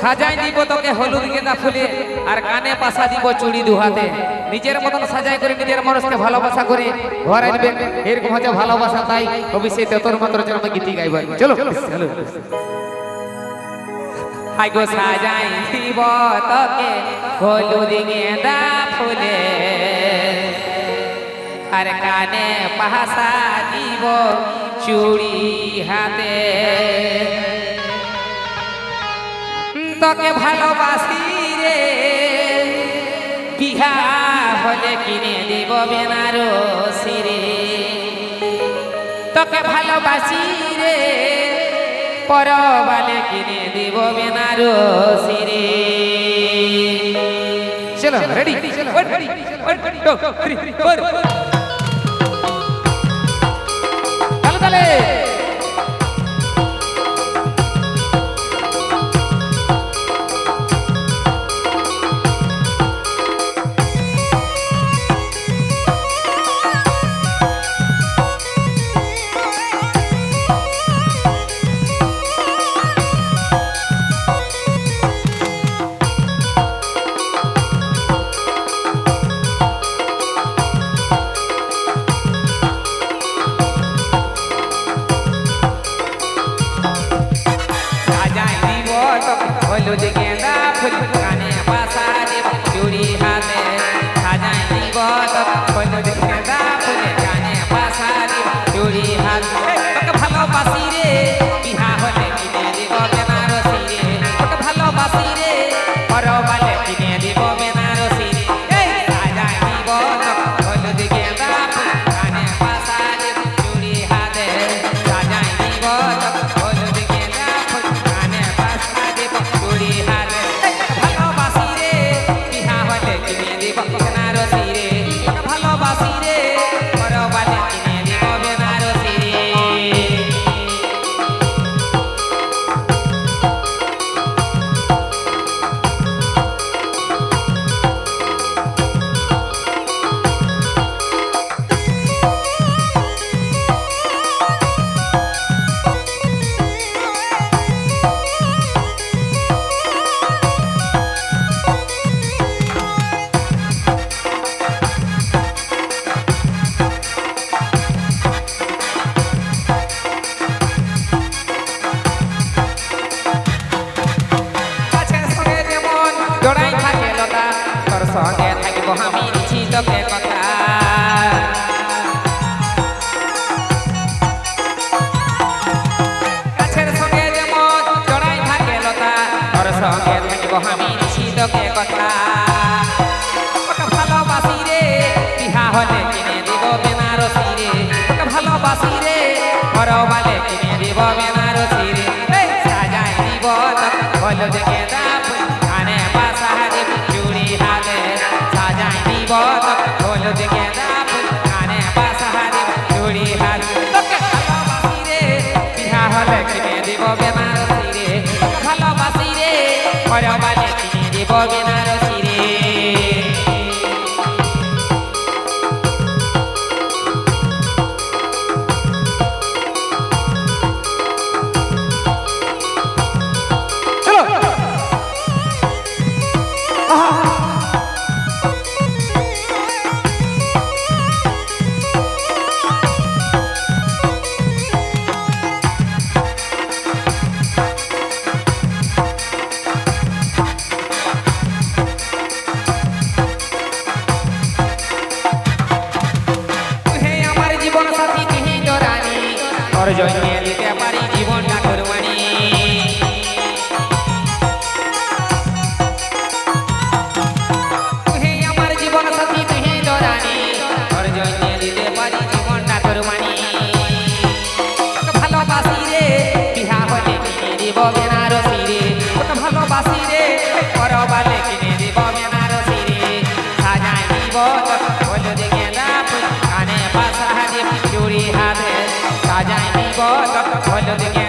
সাজাই দিব তোকে হলুদ গেঁদা ফুলে, আর কানে পাশা দিব চুড়ি দুহাতে। নিজের মতন সাজাই করে, নিজের মানুষকে ভালোবাসা করে ঘর আনবেন এরকম হচ্ছে ভালোবাসা, তাই অবশ্যই তোর মাত্র যেন গীতি গাইব। চলো চলো। হাই গো, সাজাই দিব তোকে হলুদ গেঁদা ফুলে, আর কানে পাশা দিব চুড়ি হাতে। তোকে ভালোবাসি রে বিহা হলে কিনে দিব বেনারসি রে তোকে ভালোবাসি রে পরবালে কিনে দিব বেনারসি রে চলো রেডি চলো রেডি তাহলে তাহলে সাজাই হলুদ গেঁদা ফুল সঙ্গে থাকিব আমি দিছি তোকে কথা গাছের সঙ্গে যেমন জড়াই থাকে লতা তোর সঙ্গে থাকিব আমি দিছি তোকে কথা ভালোবাসি রে বিহা হলে কিনে দিব বেনারসি রে ভালোবাসি রে পরবালে কিনে দিব বেনারসি রে সাজাই দিব তোকে হলুদ গেঁদা বেনারসি রে ভালোবাসি রে। পরবালে কিনে দিব বেনারসি তোর জন্য সাজাই দিব তোকে হলুদ গেঁদা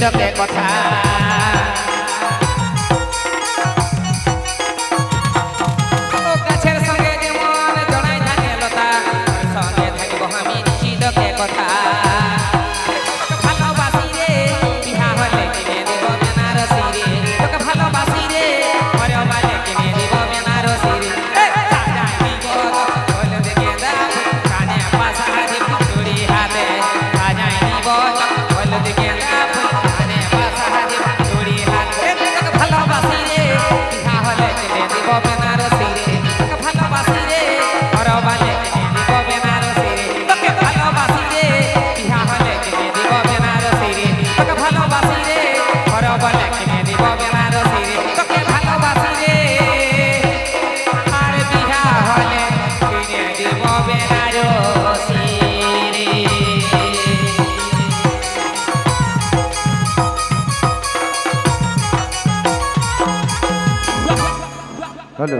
আমি নিশ্চিতকে কথা ও হ্যালো।